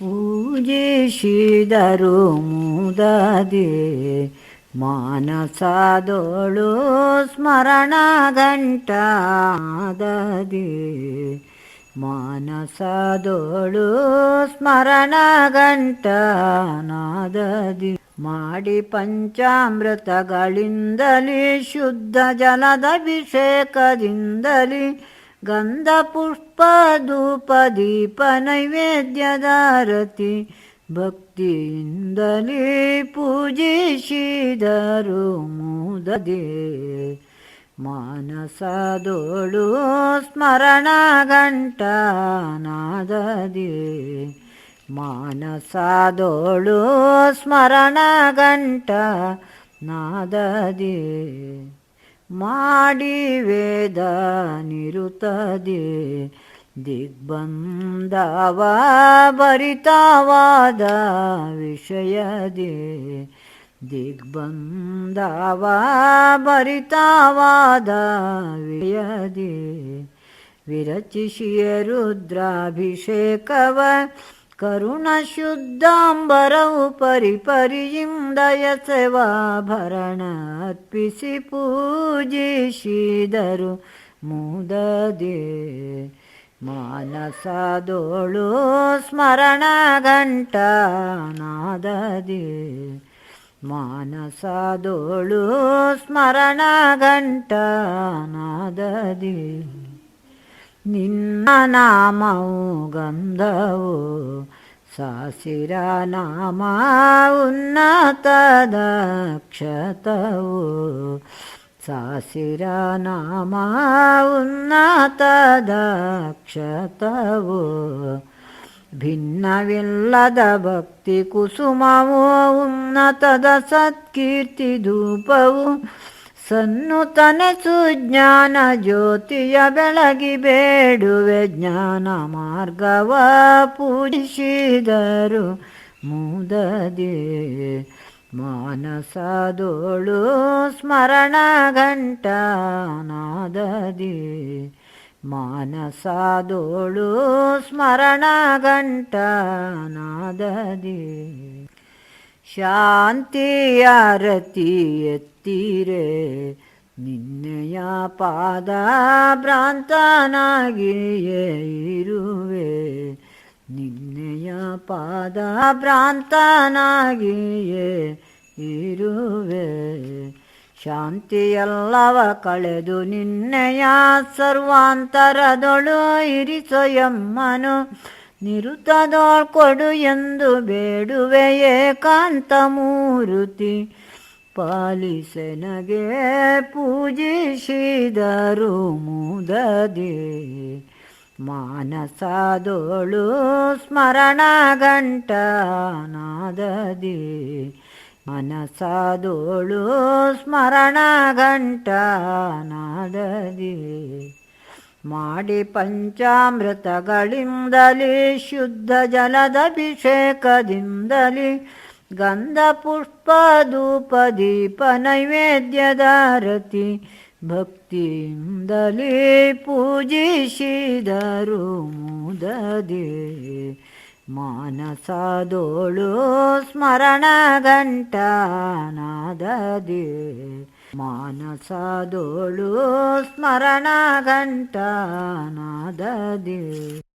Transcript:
ಪೂಜಿಸಿದರು ಮುದದೆ. ಮಾನಸದೋಳು ಸ್ಮರಣ ಗಂಟಾದದೆ ಮಾನಸದೋಳು ಸ್ಮರಣ ಗಂಟನಾದದಿ ಮಾಡಿ ಪಂಚಾಮೃತಗಳಿಂದಲೇ ಶುದ್ಧ ಜಲದ ಅಭಿಷೇಕದಿಂದಲೇ ಗಂಧ ಪುಷ್ಪ ಧೂಪ ದೀಪ ನೈವೇದ್ಯದಾರತಿ ಭಕ್ತಿಯಿಂದಲೇ ಪೂಜಿಸಿದರು ಮುದದೆ. ಮಾನಸದೋಳು ಸ್ಮರಣ ಗಂಟನಾದದೆ ಮಾನಸದೋಳು ಸ್ಮರಣ ಗಂಟ ನಾದದೆ ಮಾಡಿ ವೇದ ನಿರುತದೆ. ದಿಗ್ಬಂಧವ ಭರಿತವಾದ ವಿಷಯದೆ. ದಿಗ್ಬಂಧವ ಭರಿತವಾದ ವಿಷಯದೆ. ವಿರಚಿಸಿಯ ರುದ್ರಾಭಿಷೇಕವ ಕರುಣ ಶುದ್ಧಾಂಬರವು ಪರಿ ಪರಿಯಿಂದಯ ಸೇವಾಭರಣ ಅರ್ಪಿಸಿ ಪೂಜಿಸಿದರು. ಮುದದೆ ಮಾನಸದೋಳು ಸ್ಮರಣ ಗಂಟನಾದದೆ ಮಾನಸದೋಳು ಸ್ಮರಣ ಗಂಟನಾದದೆ ನಿನ್ನ ನಾಮವು ಗಂಧವು, ಸಾಸಿರ ನಾಮ ಉನ್ನತದ ಕ್ಷತವು ಸಾಸಿರ ನಾಮ ಉನ್ನತದ ಕ್ಷತವು ಭಿನ್ನವಿಲ್ಲದ ಭಕ್ತಿ ಕುಸುಮವು, ಉನ್ನತದ ಸತ್ಕೀರ್ತಿ ಧೂಪವು ಸನ್ನುತನೆ ಜ್ಞಾನ ಜ್ಯೋತಿಯ ಬೆಳಗಿ ಬೇಡುವೆ ಜ್ಞಾನ ಮಾರ್ಗವ ಪೂಜಿಸಿದರು ಮುದದೆ. ಮಾನಸದೋಳು ಸ್ಮರಣ ಘಂಟನಾದದಿ. ಮಾನಸದೋಳು ಸ್ಮರಣ ಗಂಟನಾದದೆ ಶಾಂತಿಯಾರತಿ ಎತ್ತೀರೆ ನಿನ್ನೆಯ ಪಾದ ಭ್ರಾಂತನಾಗಿಯೇ ಇರುವೆ. ನಿನ್ನೆಯ ಪಾದ ಭ್ರಾಂತನಾಗಿಯೇ ಇರುವೆ. ಶಾಂತಿಯಲ್ಲವ ಕಳೆದು ನಿನ್ನೆಯ ಸರ್ವಾಂತರದೊಳು ಇರಿಸೊಯಮ್ಮನು ನಿರುತದೋಳ್ಕೊಡು ಎಂದು ಬೇಡುವೆ ಏಕಾಂತ ಮೂರುತಿ. ಪಾಲಿಸೆನಗೆ ಪೂಜಿಸಿದರು ಮುದದೆ. ಮಾನಸದೋಳು ಸ್ಮರಣ ಗಂಟನಾದದೆ ಮನಸಾದೋಳು ಸ್ಮರಣ ಗಂಟನಾದದೆ ಮಾಡಿ ಪಂಚಾಮೃತಗಳಿಂದಲೇ ಶುದ್ಧ ಜಲದ ಅಭಿಷೇಕದಿಂದಲೇ ಗಂಧ ಪುಷ್ಪ ಧೂಪ ದೀಪ ನೈವೇದ್ಯದಾರತಿ ಭಕ್ತಿಯಿಂದಲೇ ಪೂಜಿಸಿದರು ಮುದದೆ. ಮಾನಸದೋಳು ಸ್ಮರಣ ಗಂಟನಾದದೆ ಮಾನಸದೋಳು ಸ್ಮರಣ ಗಂಟನಾದದೆ